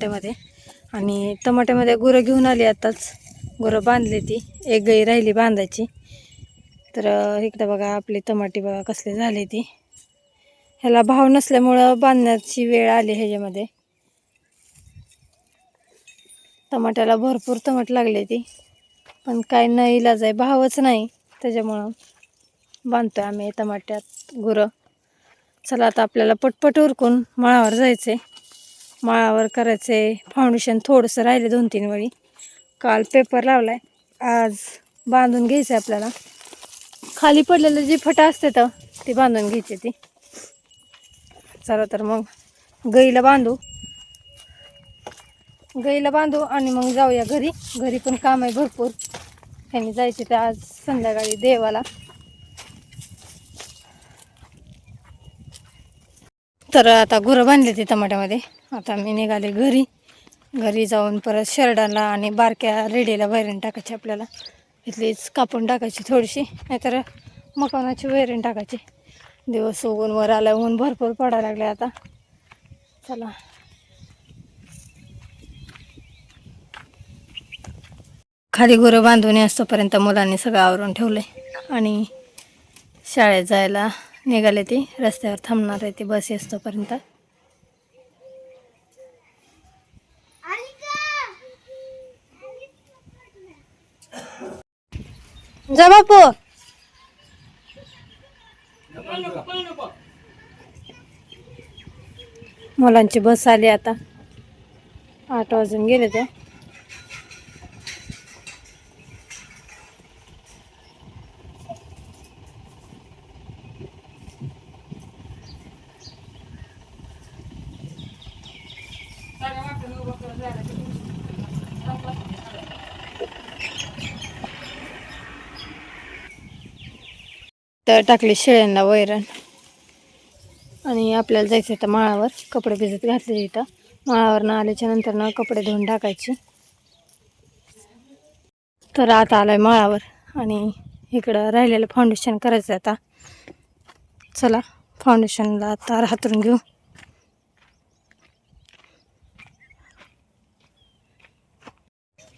टमाट्यामध्ये. आणि टमाट्यामध्ये गुरं घेऊन आली आताच. गुरं बांधली ती. एक गाई राहिली बांधायची. तर इकडं बघा आपले टमाटे बघा कसले झाले ती. ह्याला भाव नसल्यामुळं बांधण्याची वेळ आली ह्याच्यामध्ये. टमाट्याला भरपूर टमाट लागले ती. पण काय न इलाज आहे भावच नाही. त्याच्यामुळं बांधतोय आम्ही टमाट्यात गुरं. चला आता आपल्याला पटपट उरकून मळावर जायचं आहे माळावर करायचं आहे फाउंडेशन थोडंसं राहिले दोन तीन वेळी. काल पेपर लावला आहे आज बांधून घ्यायचं आपल्याला. खाली पडलेलं जी फटा असते तर ती बांधून घ्यायची ती. चला तर मग गईला बांधू. गईला बांधू आणि मग जाऊया घरी. घरी पण काम आहे भरपूर. त्यांनी जायचे ते आज संध्याकाळी देवाला. तर आता गुरं बांधली ती टमाट्यामध्ये. आता मी निघाले घरी. घरी जाऊन परत शर्डाला आणि बारक्या रेडीला वैरण टाकायची आपल्याला. इथलीच कापून टाकायची थोडीशी नाहीतर मकानाची वैरण टाकायची. दिवस उगून वर आला ऊन भरपूर पडायला लागले आता. चला. खाली गुरं बांधून असतोपर्यंत मुलांनी सगळं आवरून ठेवलं आणि शाळेत जायला निघाले ती रस्त्यावर थांबणार आहे ती बस येतोपर्यंत जा बापू. मुलांची बस आली आता. आठ वाजून गेले ते. तर टाकले शेळ्यांना वैरण. आणि आपल्याला जायचं आहे माळावर कपडे भिजत घातले इथं. माळावर न आल्याच्यानंतर ना कपडे धुवून टाकायचे. तर आता आलाय माळावर आणि इकडं राहिलेलं फाउंडेशन करायचं आहे आता. चला फाउंडेशनला आता हातरून घेऊ.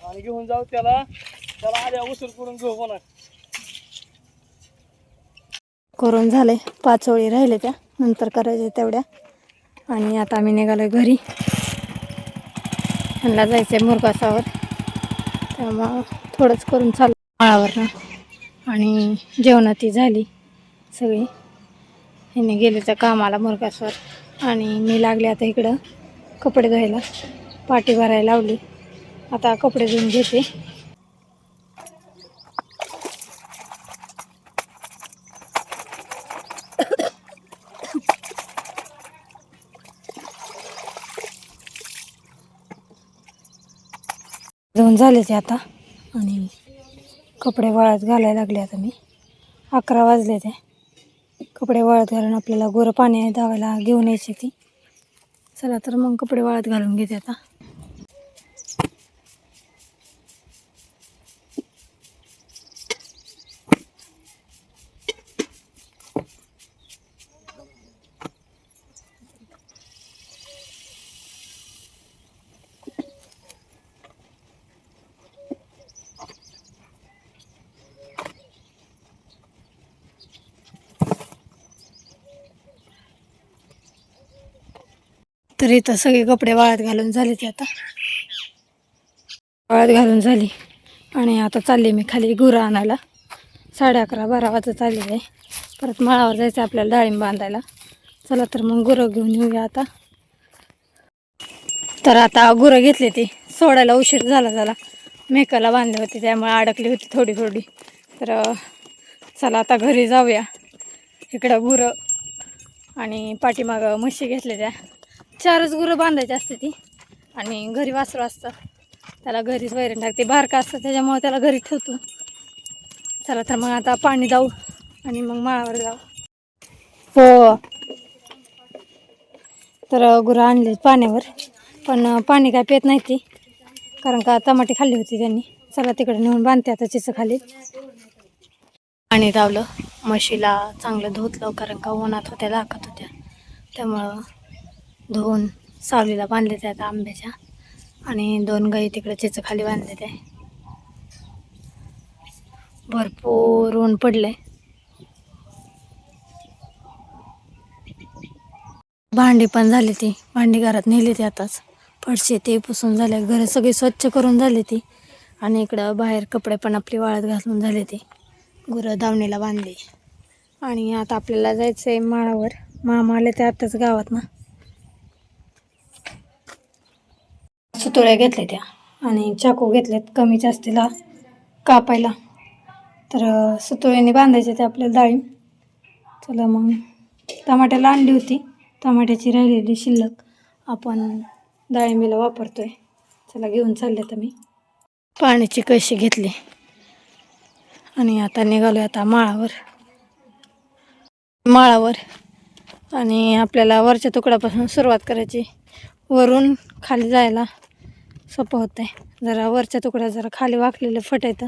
आणि घेऊन जाऊ त्याला. त्याला आल्या उशीर करून घेऊ म्हणा. करून झाले. पाच ओळी राहिले त्या. नंतर करायच्या तेवढ्या. आणि आता आम्ही निघालो घरी. त्यांना जायचं आहे मुरगासावर. त्यामुळं थोडंच करून चालू माळावरनं. आणि जेवणा ती झाली सगळी. ह्याने गेले तर कामाला मुरगासवर. आणि मी लागले आता इकडं कपडे धुवायला. पाठी भरायला लावली. आता कपडे धुवून घेते. झाले ते आता. आणि कपडे वाळत घालायला लागले आता मी. अकरा वाजले ते. कपडे वाळत घालून आपल्याला गोरं पाणी धावायला घेऊन यायची ती. चला तर मग कपडे वाळत घालून घेते आता. तर इथं सगळे कपडे वाळत घालून झाले ते आता. वाळत घालून झाली. आणि आता चालले मी खाली गुरं आणायला. साडे अकरा बारा वाजत चाललेलं आहे परत माळावर जायचं आपल्याला डाळिंब बांधायला. चला तर मग गुरं घेऊन येऊया आता. तर आता गुरं घेतली ती. सोडायला उशीर झाला झाला. मेकाला बांधली होती त्यामुळे अडकली होती थोडी थोडी. तर चला आता घरी जाऊया. इकडं गुरं आणि पाठीमागं म्हशी घेतल्या त्या. चारच गुरं बांधायची असते ती. आणि घरी वासरू असतं त्याला घरीच वैरण टाकते. बारका असतं त्याच्यामुळे त्याला घरी ठेवतो. चला तर मग आता पाणी जाऊ आणि मग माळावर जाऊ. हो. तर गुरं आणले पाण्यावर. पण पाणी काय पेत नाही ती. कारण का टमाटे खाल्ली होती त्यांनी. चला तिकडे नेऊन बांधते आता चिचं खाली. पाणी लावलं. म्हशीला चांगलं धुतलं कारण का उन्हात होत्या दाखत होत्या. त्यामुळं धुवून सावलीला बांधले आहेत आता आंब्याच्या आणि दोन गाई तिकडे चिच खाली बांधले ते. भरपूर ऊन पडले भांडी पण झाली ती. भांडी घरात नेली ती आताच. फडशी ते पुसून झाले. घर सगळी स्वच्छ करून झाली ती. आणि इकडं बाहेर कपडे पण आपली वाळत घालून झाले ते. गुरं दावणीला बांधली. आणि आता आपल्याला जायचं आहे माळावर. मामा आले ते आताच गावात ना सुतोळ्या घेतल्या त्या. आणि चाकू घेतल्यात कमी जास्तीला कापायला. तर अं, सुतोळ्याने बांधायचे ते आपल्याला डाळिंब चला मग टमाट्याला आणली होती. टमाट्याची राहिलेली शिल्लक आपण डाळिंबीला वापरतोय. चला घेऊन चालले तर मी पाण्याची कशी घेतली. आणि आता निघालो आता माळावर. माळावर. आणि आपल्याला वरच्या तुकड्यापासून सुरुवात करायची. वरून खाली जायला. सोपं होतं आहे जरा वरच्या तुकड्या जरा खाली वाकलेलं फटायचं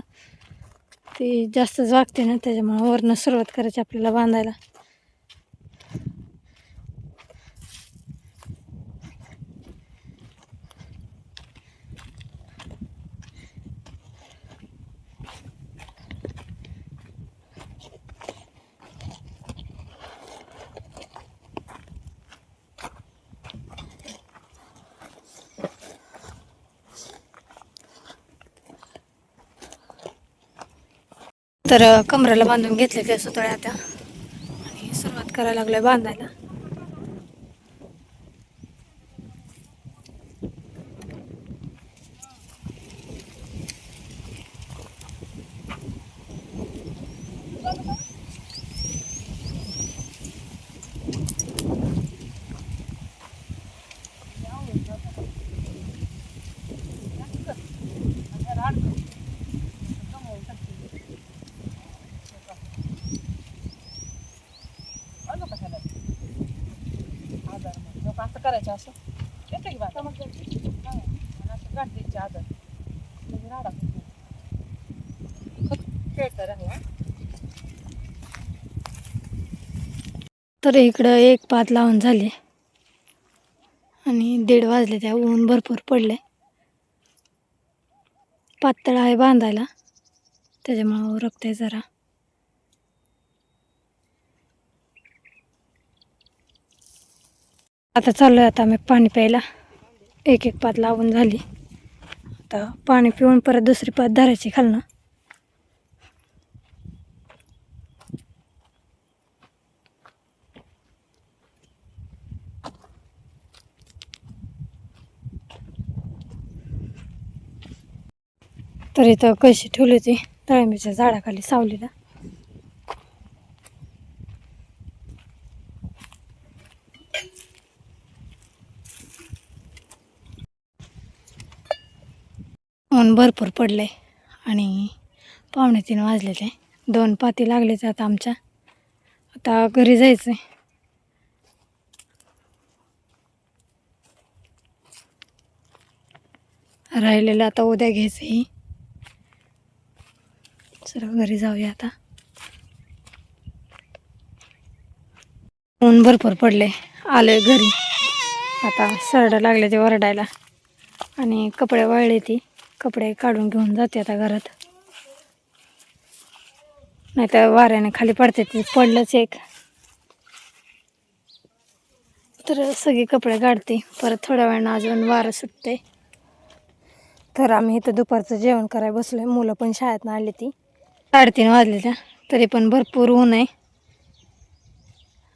ती जास्तच वागते ना त्याच्यामुळं वरनं सुरुवात करायची आपल्याला बांधायला. तर अ, कमरेला बांधून घेतले ते सुतळ्या आता. आणि सुरुवात करायला लागलोय बांधायला. करायचं असं? येतं की बाबा असं गाठ द्यायची आदर म्हणजे राडा होत खेळतं राहू तर इकडं एक पात लावून झाले. आणि दीड वाजले त्या ऊन भरपूर पडले पातळ आहे बांधायला. त्याच्यामुळं उरकते जरा. आता चाललोय आता मी पाणी प्यायला. एक एक पात लावून झाली. आता पाणी पिऊन परत दुसरी पात धरायची खालनं. तर इथं कशी ठेवली होती. डाळिंबीच्या झाडाखाली सावलीला. ऊन भरपूर पडले आणि पावणे तीन वाजलेले. दोन पाती लागलेच आता आमच्या. आता घरी जायचं आहे राहिलेलं आता उद्या घ्यायचं आहे सर्व घरी जाऊया आता. ऊन भरपूर पडले आले घरी. आता सरडं लागले ते वरडायला. आणि कपडे वाळले ती. कपडे काढून घेऊन जाते आता घरात. नाही तर वाऱ्याने खाली पडते ते पडलंच एक. तर सगळे कपडे काढते परत थोड्या वेळानं अजून वारं सुटते तर आम्ही इथं दुपारचं जेवण करायला बसलोय मुलं पण शाळेत आली ती. साडेतीन वाजले त्या तरी पण भरपूर ऊन आहे.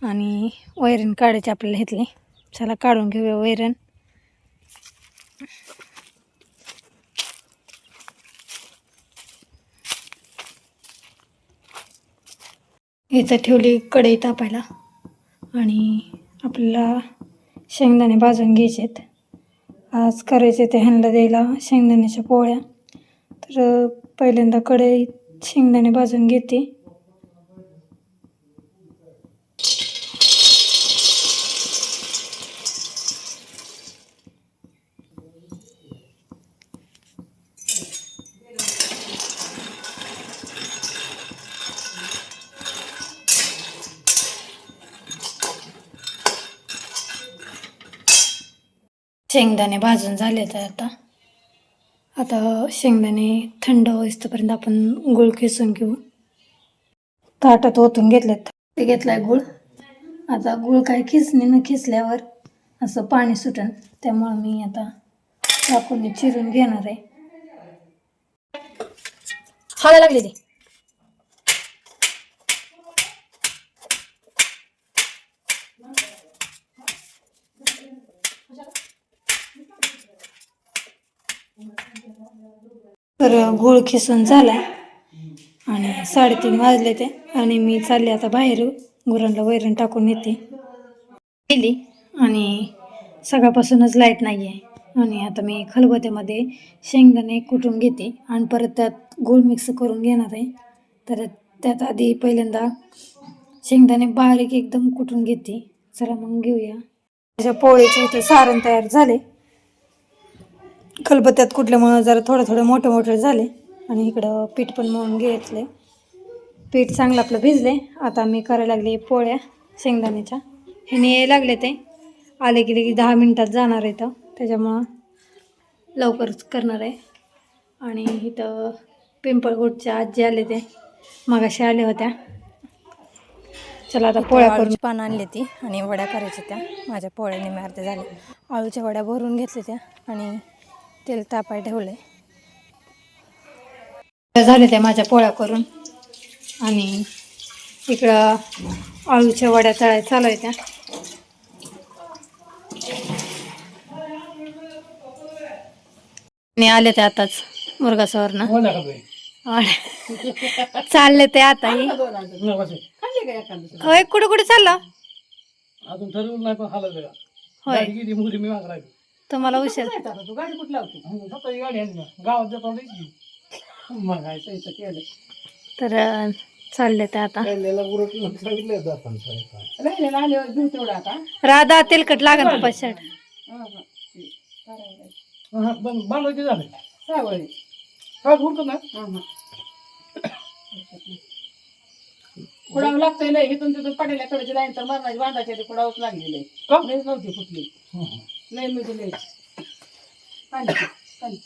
आणि वैरण काढायची आपल्याला घेतली. चला काढून घेऊया वैरण. ह्याचं ठेवली कढई तापायला. आणि आपल्याला शेंगदाणे भाजून घ्यायचेत आज करायचे ते ह्यांना द्यायला शेंगदाण्याच्या पोळ्या. तर पहिल्यांदा कढईत शेंगदाणे भाजून घेते. शेंगदाणे भाजून झाले तर आता. आता शेंगदाणे थंड होईस्तोपर्यंत आपण गुळ खिसून घेऊ. ताटात ओतून घेतलेत. ते घेतलाय गुळ. आता गुळ काय खिसणीनं खिसल्यावर असं पाणी सुटन. त्यामुळं मी आता टाकून चिरून घेणार आहे. हळद लागली तर गुळ खिसून झाला आणि साडेतीन वाजले ते आणि मी चालले आता बाहेर गुरांना वैरण टाकून येते. गेली आणि सकाळपासूनच लाइट नाही आहे आणि आता मी खलबत्यामध्ये शेंगदाणे कुटून घेते आणि परत त्यात गूळ मिक्स करून घेणार आहे. तर त्यात आधी पहिल्यांदा शेंगदाणे बारीक एकदम कुटून घेते. चला मग घेऊया. त्याच्या पोळीचे इथे सारण तयार झाले. खलबत्त्यात कुठल्यामुळं जरा थोडं थोडं मोठं मोठं झाले. आणि इकडं पीठ पण मळून घेतले पीठ चांगलं आपलं भिजले आता मी करायला लागले पोळ्या शेंगदाण्याच्या. ह्याने यायला लागले ते. आले की लगेच दहा मिनटात जाणार आहे तर त्याच्यामुळं लवकरच करणार आहे. आणि इथं पिंपळगुटच्या आजी आले ते. मगाशी आल्या होत्या. चला आता पोळ्या करून पानं आणली ती आणि वड्या करायच्या त्या. माझ्या पोळ्या निम्या झाल्या आळूच्या वड्या भरून घेतल्या त्या आणि तेल तापाय ठेवले झाले त्या माझ्या पोळ्या करून. आणि इकडं आळूच्या वड्या तळाय चालू आहे त्या. आणि आले ते आताच मुरगासावरनं चालले ते आता ही. खाल्ली का एखादं होय कुठे कुठे चाललं? अजून ठरवलं नाही पण होय. तुम्हाला उशीर. तू गाडी कुठला होती स्वतःची गाडी आणली. गावात जातो द्यायची मग काय पैसे केलं. तर अं, चालले ते आता. राहिलेला आल्यावर घेऊ तेवढा आता. राधा तेलकट हा, हा. करायला. हा, पण बांधायचे झाले. सावळी. काय उरकत ना. हा, हा. कुडावं लागतंय लय. इथून तिथून पडेल्या थोडीची लाईन तर मरणाची बांधायची ते कुडावच लागलेले का? लयच नव्हती कुठली. लय म्हणजे लय पाणी पाणी